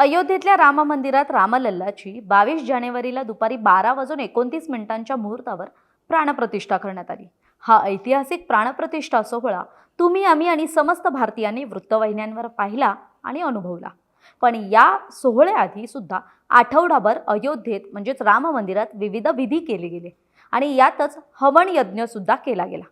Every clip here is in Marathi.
अयोध्येतल्या राम मंदिरात रामलल्लाची बावीस जानेवारीला दुपारी बारा वाजून एकोणतीस मिनिटांच्या मुहूर्तावर प्राणप्रतिष्ठा करण्यात आली. हा ऐतिहासिक प्राणप्रतिष्ठा सोहळा तुम्ही आम्ही आणि समस्त भारतीयांनी वृत्तवाहिन्यांवर पाहिला आणि अनुभवला. पण या सोहळ्याआधी सुद्धा आठवडाभर अयोध्येत म्हणजेच राम मंदिरात विविध विधी केले गेले आणि यातच हवन यज्ञ सुद्धा केला गेला.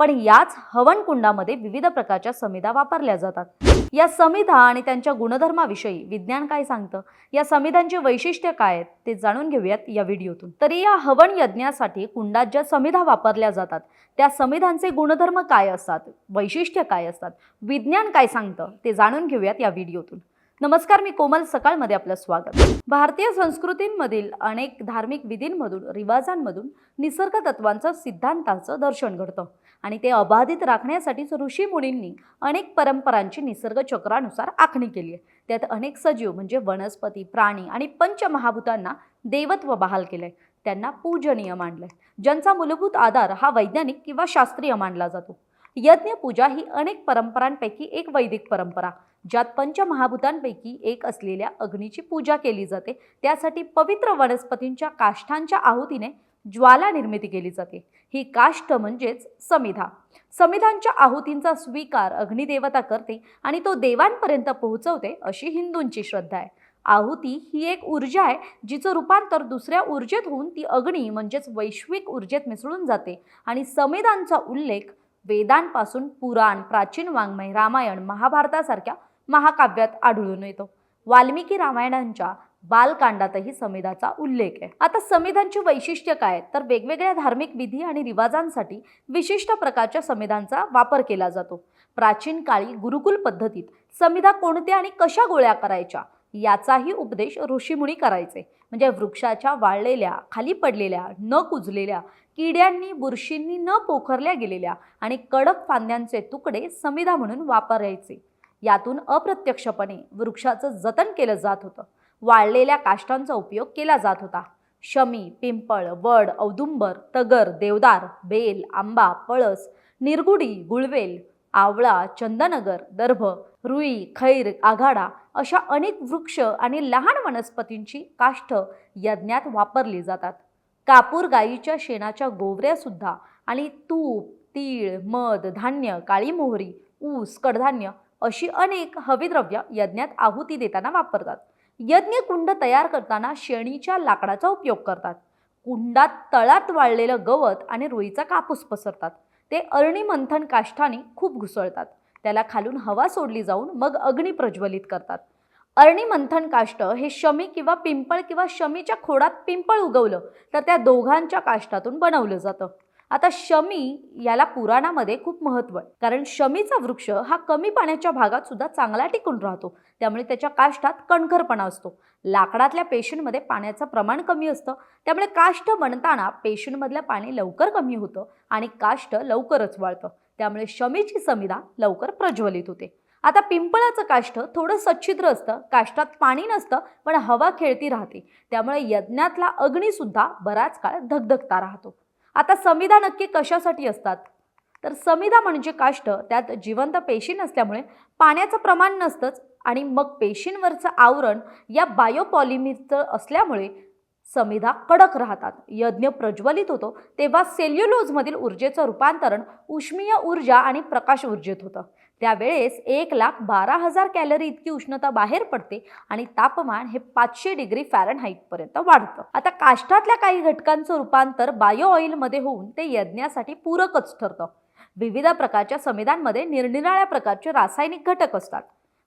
पण याच हवन कुंडामध्ये विविध प्रकारच्या समिधा वापरल्या जातात. या समिधा आणि त्यांच्या गुणधर्माविषयी विज्ञान काय सांगतं? या समिधांची वैशिष्ट्य काय आहेत? ते जाणून घेऊयात या व्हिडिओतून. तरी या हवन यज्ञासाठी कुंडात ज्या समिधा वापरल्या जातात त्या समिधांचे गुणधर्म काय असतात? वैशिष्ट्य काय असतात? विज्ञान काय सांगतं? ते जाणून घेऊयात या व्हिडिओतून. नमस्कार मी कोमल. सकाळमध्ये आपलं स्वागत. भारतीय संस्कृतींमधील अनेक धार्मिक विधींमधून रिवाजांमधून निसर्ग तत्वांचं सिद्धांताचं दर्शन घडतं आणि ते अबाधित राखण्यासाठीच ऋषी मुनींनी अनेक परंपरांची निसर्ग चक्रानुसार आखणी केली आहे. त्यात अनेक सजीव म्हणजे वनस्पती प्राणी आणि पंचमहाभूतांना देवत्व बहाल केलंय. त्यांना पूजनीय मानलंय. ज्यांचा मूलभूत आधार हा वैज्ञानिक किंवा शास्त्रीय मानला जातो. यज्ञ पूजा ही अनेक परंपरांपैकी एक वैदिक परंपरा. ज्यात पंचमहाभूतांपैकी एक असलेल्या अग्नीची पूजा केली जाते. त्यासाठी पवित्र वनस्पतींच्या काष्ठांच्या आहुतीने ज्वाला निर्मिती केली जाते. ही काष्ठ म्हणजेच समिधा. समिधांच्या आहुतींचा स्वीकार अग्निदेवता करते आणि तो देवांपर्यंत पोहोचवते अशी हिंदूंची श्रद्धा आहे. आहुती ही एक ऊर्जा आहे जिचं रूपांतर दुसऱ्या ऊर्जेत होऊन ती अग्नी म्हणजेच वैश्विक ऊर्जेत मिसळून जाते आणि समिधांचा उल्लेख वेदांपासून पुराण प्राचीन वाङ्मय रामायण महाभारतासारख्या महाकाव्यात आढळून येतो. वाल्मिकी रामायणांच्या बालकांडातही समिधाचा उल्लेख आहे. आता संविधांची वैशिष्ट्य काय तर वेगवेगळ्या धार्मिक विधी आणि रिवाजांसाठी विशिष्ट प्रकारच्या संविधांचा वापर केला जातो. प्राचीन काळी गुरुकुल पद्धतीत संविधा कोणत्या आणि कशा गोळ्या करायच्या याचाही उपदेश ऋषीमुनी करायचे. म्हणजे वृक्षाच्या वाळलेल्या खाली पडलेल्या न कुजलेल्या किड्यांनी बुरशींनी न पोखरल्या गेलेल्या आणि कडक फांद्यांचे तुकडे संविधा म्हणून वापरायचे. यातून अप्रत्यक्षपणे वृक्षाचं जतन केलं जात होतं. वाळलेल्या काष्टांचा उपयोग केला जात होता. शमी पिंपळ वड औदुंबर तगर देवदार बेल आंबा पळस निरगुडी गुळवेल आवळा चंदनगर दर्भ रुई खैर आघाडा अशा अनेक वृक्ष आणि लहान वनस्पतींची काष्ठ यज्ञात वापरली जातात. कापूर गायीच्या शेणाच्या गोवऱ्यासुद्धा आणि तूप तीळ मध धान्य काळी मोहरी ऊस कडधान्य अशी अनेक हविद्रव्य यज्ञात आहुती देताना वापरतात. यज्ञ कुंड तयार करताना शेणीच्या लाकडाचा उपयोग करतात. कुंडात तळात वाळलेलं गवत आणि रुईचा कापूस पसरतात. ते अरणी मंथन काष्ठाने खूप घुसळतात. त्याला खालून हवा सोडली जाऊन मग अग्नी प्रज्वलित करतात. अरणी मंथन काष्ट हे शमी किंवा पिंपळ किंवा शमीच्या खोडात पिंपळ उगवलं तर त्या दोघांच्या काष्टातून बनवलं जातं. आता शमी याला पुराणामध्ये खूप महत्त्व आहे. कारण शमीचा वृक्ष हा कमी पाण्याच्या भागात सुद्धा चांगला टिकून राहतो. त्यामुळे त्याच्या काष्टात कणखरपणा असतो. लाकडातल्या पेशींमध्ये पाण्याचं प्रमाण कमी असतं. त्यामुळे काष्ट बनताना पेशींमधलं पाणी लवकर कमी होतं आणि काष्ट लवकरच वाळतं. त्यामुळे शमीची समिधा लवकर प्रज्वलित होते. आता पिंपळाचं काष्ट थोडं सच्छिद्र असतं. काष्टात पाणी नसतं पण हवा खेळती राहते. त्यामुळे यज्ञातला अग्नीसुद्धा बराच काळ धगधगता राहतो. आता समिधा नक्की कशासाठी असतात? तर समिधा म्हणजे काष्ट त्यात जिवंत पेशी नसल्यामुळे पाण्याचं प्रमाण नसतंच आणि मग पेशींवरचं आवरण या बायोपॉलिमिरचं असल्यामुळे समिधा कडक राहतात. यज्ञ प्रज्वलित होतो तेव्हा सेल्युलोजमधील ऊर्जेचं रूपांतरण उष्मीय ऊर्जा आणि प्रकाश ऊर्जेत होतं. त्यावेळेस एक लाख बारा हजार कॅलरी इतकी उष्णता बाहेर पडते आणि तापमान हे पाचशे डिग्री फॅरनहाईटपर्यंत वाढतं. आता काष्टातल्या काही घटकांचं रूपांतर बायो ऑइलमध्ये होऊन ते यज्ञासाठी पूरकच ठरतं. विविध प्रकारच्या समिधांमध्ये निरनिराळ्या प्रकारचे रासायनिक घटक असतात.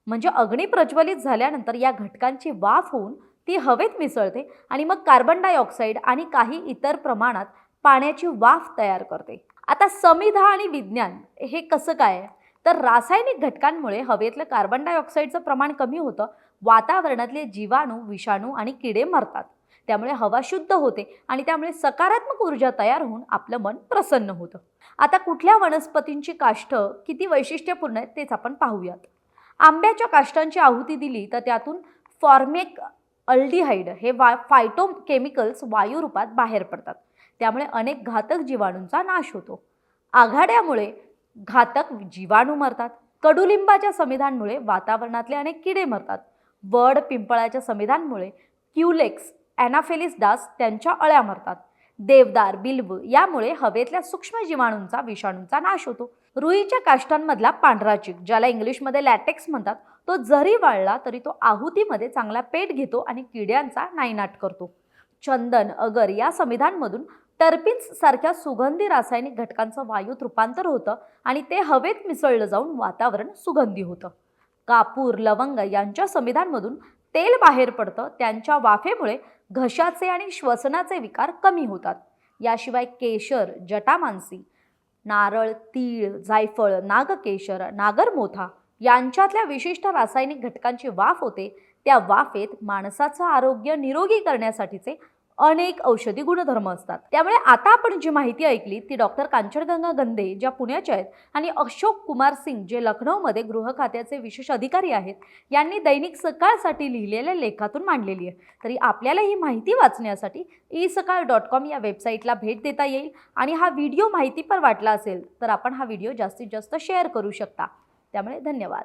म्हणजे अग्नी प्रज्वलित झाल्यानंतर या घटकांची वाफ होऊन ती हवेत मिसळते आणि मग कार्बन डायऑक्साईड आणि काही इतर प्रमाणात पाण्याची वाफ तयार करते. आता समिधा आणि विज्ञान हे कसं काय आहे? तर रासायनिक घटकांमुळे हवेतलं कार्बन डायऑक्साईडचं प्रमाण कमी होतं. वातावरणातले जीवाणू विषाणू आणि किडे मरतात. त्यामुळे हवा शुद्ध होते आणि त्यामुळे सकारात्मक ऊर्जा तयार होऊन आपलं मन प्रसन्न होतं. आता कुठल्या वनस्पतींची काष्ठ किती वैशिष्ट्यपूर्ण आहेत तेच आपण पाहूयात. आंब्याच्या काष्टांची आहुती दिली तर त्यातून फॉर्मेक अल्डिहाइड हे वा फायटो केमिकल्स वायू रूपात बाहेर पडतात. त्यामुळे अनेक घातक जीवाणूंचा नाश होतो. आघाड्यामुळे घातक जीवाणू मरतात. कडुलिंबाच्या समिधांमुळे वातावरणातले अनेक किडे मरतात. वड पिंपळाच्या समिधानमुळे क्युलेक्स ॲनाफेलिस डास त्यांच्या अळ्या मरतात. देवदार बिल्व यामुळे हवेतल्या सूक्ष्म जीवाणूंचा विषाणूंचा नाश होतो. रुईच्या काष्टांमधला पांढरा चिक ज्याला इंग्लिशमध्ये लॅटेक्स म्हणतात तो जरी वाळला तरी तो आहुतीमध्ये चांगला पेट घेतो आणि किड्यांचा नायनाट करतो. चंदन अगर या संविधानमधून टर्पिन्स सारख्या सुगंधी रासायनिक घटकांचं वायूत रूपांतर होतं आणि ते हवेत मिसळलं जाऊन वातावरण सुगंधी होतं. कापूर लवंग यांच्या संविधानमधून तेल बाहेर पडतं त्यांच्या वाफेमुळे घशाचे आणि श्वसनाचे विकार कमी होतात. याशिवाय केशर जटामानसी नारळ तीळ जायफळ नागकेशर नागरमोथा यांच्यातल्या विशिष्ट रासायनिक घटकांची वाफ होते. त्या वाफेत माणसाचं आरोग्य निरोगी करण्यासाठीचे अनेक औषधी गुणधर्म असतात. त्यामुळे आता आपण जी माहिती ऐकली ती डॉक्टर कांचनगंगा गंदे ज्या पुण्याच्या आहेत आणि अशोक कुमार सिंग जे लखनौमध्ये गृह खात्याचे विशेष अधिकारी आहेत यांनी दैनिक सकाळसाठी लिहिलेल्या लेखातून मांडलेली आहे. तरी आपल्याला ही माहिती वाचण्यासाठी ई सकाळ डॉट कॉम या वेबसाईटला भेट देता येईल आणि हा व्हिडिओ माहितीपर वाटला असेल तर आपण हा व्हिडिओ जास्तीत जास्त शेअर करू शकता. त्यामुळे धन्यवाद.